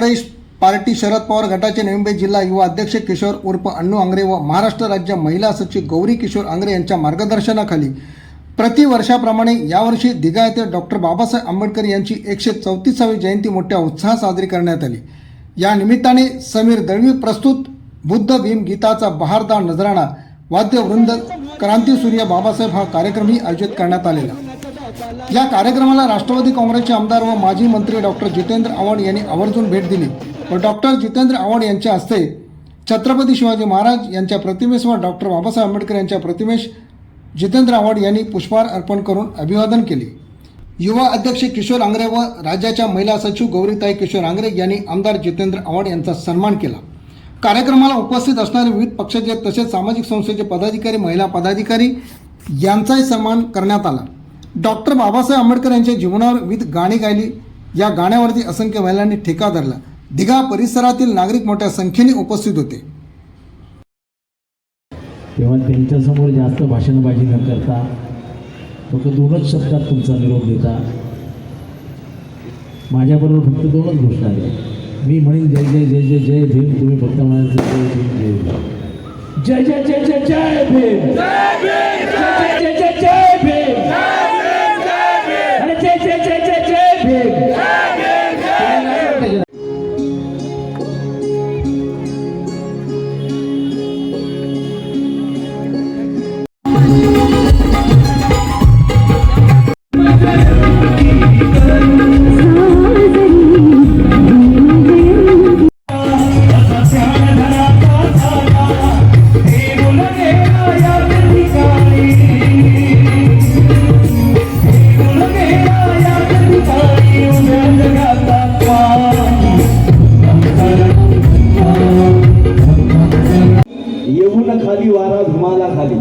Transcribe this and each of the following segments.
Congress party Sharad Pawar गटाचे नवी मुंबई जिल्हा युवा अध्यक्ष किशोर उर्फ अण्णू आंग्रे व महाराष्ट्र राज्य महिला सचिव गौरी किशोर आंग्रे यांच्या मार्गदर्शनाखाली. प्रतिवर्षाप्रमाणे यावर्षी दिघा येथे डॉक्टर बाबासाहेब आंबेडकर यांची एकशे चौतीसावी जयंती मोठ्या उत्साहात साजरी करण्यात आली. या निमित्ताने समीर दळवी प्रस्तुत बुद्ध भीम गीताचा बहारदार नजराणा वाद्यवृंद क्रांतीसूर्य बाबासाहेब हा कार्यक्रमही आयोजित करण्यात आलेला. या कार्यक्रमाला राष्ट्रवादी काँग्रेसचे आमदार व माजी मंत्री डॉक्टर जितेंद्र आव्हाड यांनी आवर्जून भेट दिली व डॉक्टर जितेंद्र आव्हाड यांच्या हस्ते छत्रपती शिवाजी महाराज यांच्या प्रतिमेस व डॉक्टर बाबासाहेब आंबेडकर यांच्या प्रतिमेस जितेंद्र आव्हाड यांनी पुष्पहार अर्पण करून अभिवादन केले. युवा अध्यक्ष किशोर आंग्रे व राज्याच्या महिला सचिव गौरीताई किशोर आंग्रे यांनी आमदार जितेंद्र आव्हाड यांचा सन्मान केला. कार्यक्रमाला उपस्थित असणारे विविध पक्षाचे तसेच सामाजिक संस्थेचे पदाधिकारी महिला पदाधिकारी यांचाही सन्मान करण्यात आला. डॉक्टर बाबासाहेब आंबेडकर यांच्या जीवनावर विविध गाणी गायली. या गाण्यावरती असंख्य महिलांनी ठेका धरला. दिघा परिसरातील नागरिक मोठ्या संख्येने उपस्थित होते. तेव्हा त्यांच्यासमोर जास्त भाषणबाजी न करता फक्त दोनच शब्दात तुमचा निरोप देता माझ्याबरोबर फक्त दोनच गोष्ट आहेत मी म्हणेन जय जय जय जय जय भीम तुम्ही फक्त म्हणायचं जय जय जय भीम. जय जय जय जय जय भीम. जय जय येऊन खाली वारा धुमाला खाली.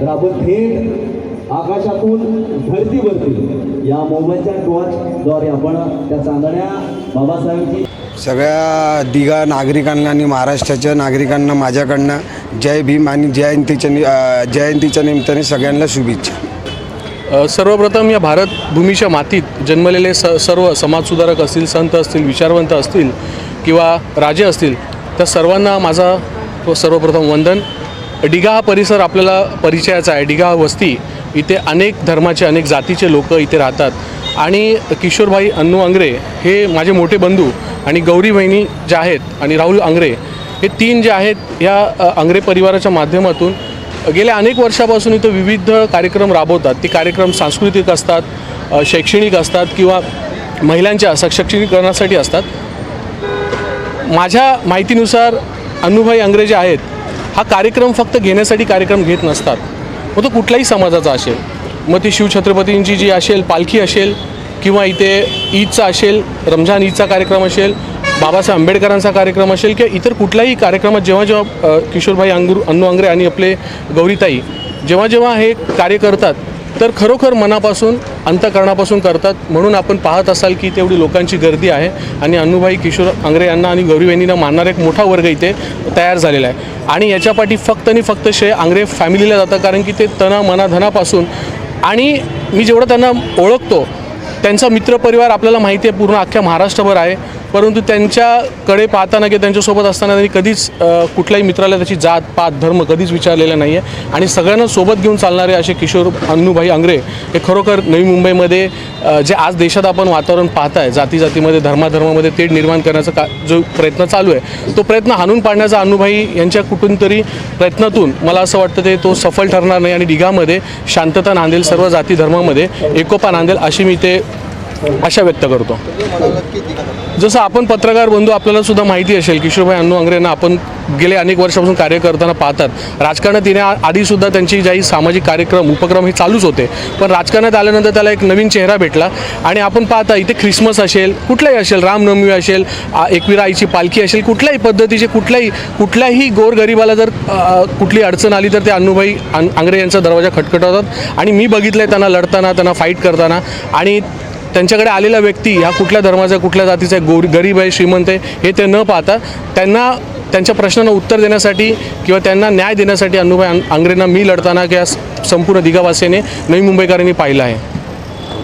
तर आपण थेट आकाशातून धरतीवरती या मोबाईलच्या टॉर्चद्वारे आपण त्या चांदण्या बाबासाहेबांची सगळ्या दिघा नागरिकांना आणि महाराष्ट्राच्या नागरिकांना माझ्याकडनं जय भीम आणि जयंतीच्या नि जयंतीच्या निमित्ताने सगळ्यांना शुभेच्छा. सर्वप्रथम या भारत भूमीच्या मातीत जन्मलेले स सर्व समाजसुधारक असतील संत असतील विचारवंत असतील किंवा राजे असतील त्या सर्वांना माझा सर्वप्रथम वंदन. डिगा हा परिसर आपल्याला परिचयाचा आहे. डिगा वस्ती. इथे अनेक धर्माचे अनेक जातीचे लोक इथे राहतात. आणि किशोरभाई अन्नू आंग्रे हे माझे मोठे बंधू आणि गौरी बहिणी ज्या आहेत आणि राहुल आंग्रे हे तीन जे आहेत या आंग्रे परिवाराच्या माध्यमातून गेल्या अनेक वर्षापासून इथं विविध कार्यक्रम राबवतात. ते कार्यक्रम सांस्कृतिक असतात शैक्षणिक असतात किंवा महिलांच्या सशक्षणीकरणासाठी असतात. माझ्या माहितीनुसार अनुभवी अंग्रेजे आहेत हा कार्यक्रम फक्त घेण्यासाठी कार्यक्रम घेत नसतात. मग तो कुठलाही समाजाचा असेल मग ती शिवछत्रपतींची जी असेल पालखी असेल किंवा इथे ईदचा असेल रमजान ईदचा कार्यक्रम असेल बाबासाहेब आंबेडकरांचा कार्यक्रम असेल किंवा इतर कुठल्याही कार्यक्रमात जेव्हा जेव्हा किशोरभाई अंगुर अन्नू आंग्रे आणि आपले गौरीताई जेव्हा जेव्हा हे कार्य करतात तर खरोखर मनापासून अंतकरणापासून करतात. म्हणून आपण पाहत असाल की तेवढी लोकांची गर्दी आहे आणि अनुभाई किशोर आंग्रे यांना आणि गौरी वहिनींना मानणारा एक मोठा वर्ग इथे तयार झालेला आहे. आणि याच्यापाठी फक्त आणि फक्त श्रेय आंग्रे फॅमिलीला जातं. कारण की ते तना मनाधनापासून आणि मी जेवढं त्यांना ओळखतो त्यांचा मित्रपरिवार आपल्याला माहिती आहे पूर्ण अख्ख्या महाराष्ट्रभर आहे. परंतु त्यांच्याकडे पाहताना की त्यांच्यासोबत असताना त्यांनी कधीच कुठल्याही मित्राला त्याची जात पात धर्म कधीच विचारलेला नाही आहे आणि सगळ्यांना सोबत घेऊन चालणारे असे किशोर अन्नूभाई आंग्रे हे खरोखर नवी मुंबईमध्ये जे आज देशात आपण वातावरण पाहताय जाती जातीमध्ये धर्माधर्मामध्ये तेढ निर्माण करण्याचा का जो प्रयत्न चालू आहे तो प्रयत्न हाणून पाडण्याचा अन्नूभाई यांच्या कुठून तरी प्रयत्नातून मला असं वाटतं ते तो सफल ठरणार नाही. आणि डिघामध्ये शांतता नांदेल सर्व जाती धर्मामध्ये एकोपा नांदेल अशी मी ते आशा व्यक्त करतो. जसं आपण पत्रकार बंधू आपल्याला सुद्धा माहिती असेल किशोरभाई अण्णू आंग्रेंना आपण गेले अनेक वर्षापासून कार्य करताना पाहतात. राजकारणात येण्या आधीसुद्धा त्यांची काही सामाजिक कार्यक्रम उपक्रम हे चालूच होते. पण राजकारणात आल्यानंतर त्याला एक नवीन चेहरा भेटला. आणि आपण पाहता इथे ख्रिसमस असेल कुठलाही असेल रामनवमी असेल आ, एकविरा आईची पालखी असेल कुठल्याही पद्धतीचे कुठल्याही कुठल्याही गोरगरिबाला जर कुठली अडचण आली तर ते अण्णूभाई आंग्रे यांचा दरवाजा खटखटवतात. आणि मी बघितलं आहे त्यांना लढताना त्यांना फाईट करताना. आणि त्यांच्याकडे आलेला व्यक्ती हा कुठल्या धर्माचा कुठल्या जातीचा आहे गोर गरीब आहे श्रीमंत आहे हे ते न पाहता त्यांना त्यांच्या प्रश्नांना उत्तर देण्यासाठी किंवा त्यांना न्याय देण्यासाठी अनुभव आंग्रेंना मी लढताना किंवा संपूर्ण दिगावासियाने नवी मुंबईकरांनी पाहिलं आहे.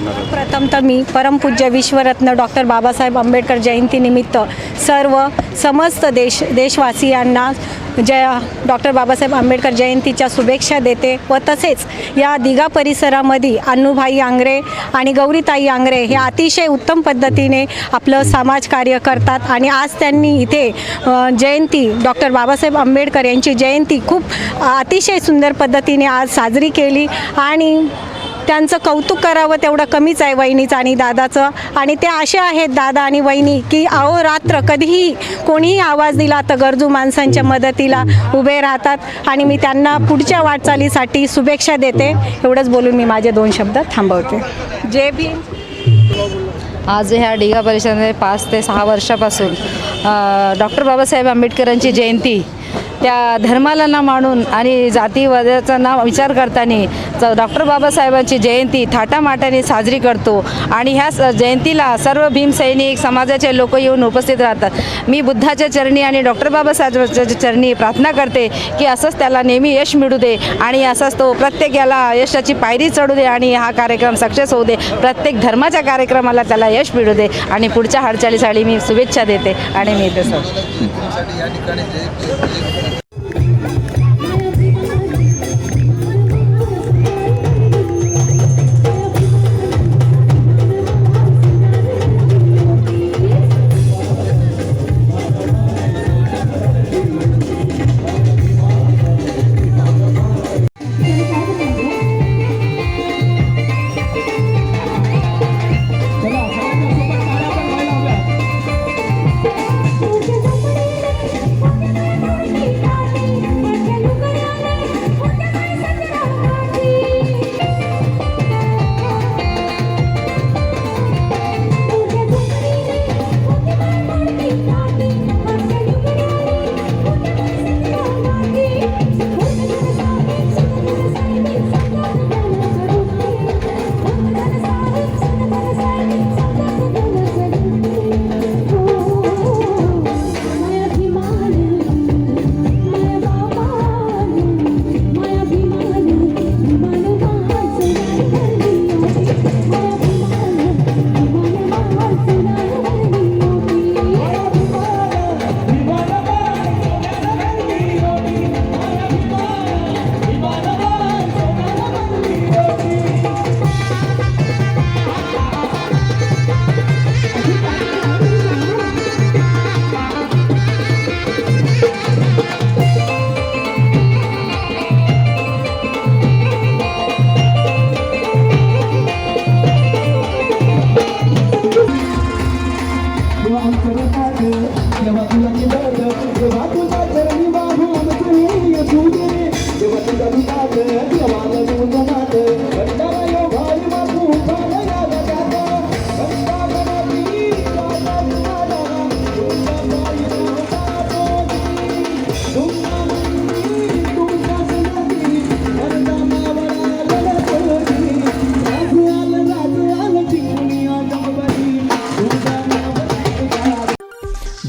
प्रथम तर मी परमपूज्य विश्वरत्न डॉक्टर बाबासाहेब आंबेडकर जयंतीनिमित्त सर्व समस्त देश देशवासियांना जय डॉक्टर बाबासाहेब आंबेडकर जयंतीच्या शुभेच्छा देते व तसेच या दिघा परिसरामध्ये अन्नूभाई आंग्रे आणि गौरीताई आंग्रे हे अतिशय उत्तम पद्धतीने आपलं समाजकार्य करतात आणि आज त्यांनी इथे जयंती डॉक्टर बाबासाहेब आंबेडकर यांची जयंती खूप अतिशय सुंदर पद्धतीने आज साजरी केली आणि त्यांचं कौतुक करावं तेवढं कमीच आहे वहिनीचं आणि दादाचं. आणि ते असे आहेत दादा आणि वहिनी की अहोरात्र कधीही कोणीही आवाज दिला तर गरजू माणसांच्या मदतीला उभे राहतात. आणि मी त्यांना पुढच्या वाटचालीसाठी शुभेच्छा देते. एवढंच बोलून मी माझे दोन शब्द थांबवते. जे बी आज ह्या डिगा परिषदेमध्ये पाच ते सहा वर्षापासून डॉक्टर बाबासाहेब आंबेडकरांची जयंती त्या धर्माला ना मानून आणि जातीवादाचा ना विचार करताना डॉक्टर बाबासाहेबांची जयंती थाटामाटाने साजरी करतो. आणि ह्या स जयंतीला सर्व भीमसैनिक समाजाचे लोक येऊन उपस्थित राहतात. मी बुद्धाच्या चरणी आणि डॉक्टर बाबासाहेबांच्या चरणी प्रार्थना करते की असंच त्याला नेहमी यश मिळू दे आणि असंच तो प्रत्येक याला यशाची पायरी चढू दे आणि हा कार्यक्रम सक्सेस होऊ दे. प्रत्येक धर्माच्या कार्यक्रमाला त्याला यश मिळू दे. आणि पुढच्या हालचालीसाठी मी शुभेच्छा देते. आणि मी तसं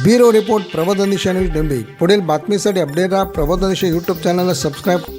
ब्युरो रिपोर्ट प्रबोधनी न्यूज डेंबे. पुढील बातमीसाठी अपडेट राहा प्रबोधनी यूट्यूब चॅनलला सबस्क्राईब